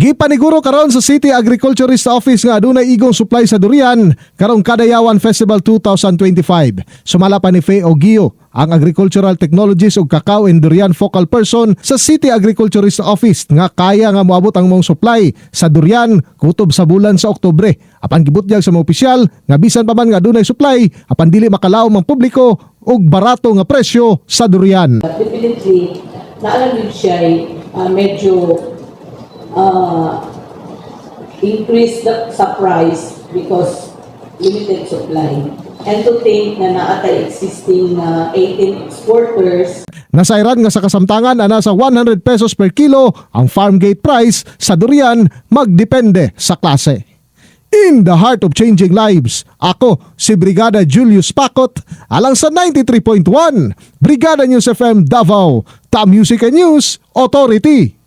Gipaniguro karon sa City Agriculturist Office nga adunay igong supply sa durian karong Kadayawan Festival 2025. Sumala pa ni Faye Ogio, ang Agricultural Technologies ug Cacao and Durian Focal Person sa City Agriculturist Office nga kaya nga moabot ang mong supply sa durian kutob sa bulan sa Oktubre. Apan gibutyag sa mga opisyal nga bisan pa man nga adunay supply apan dili makalaom ang publiko og barato nga presyo sa durian. Definitely, naalam siya ah, medyo uh, increase the, sa price because limited supply. And to think na naatay existing na 18 exporters Nasairan nga sa kasamtangan ana sa 100 pesos per kilo ang farm gate price sa durian magdepende sa klase. In the heart of changing lives, ako si Brigada Julius Pakot alang sa 93.1 Brigada News FM Davao, Ta Music and News Authority.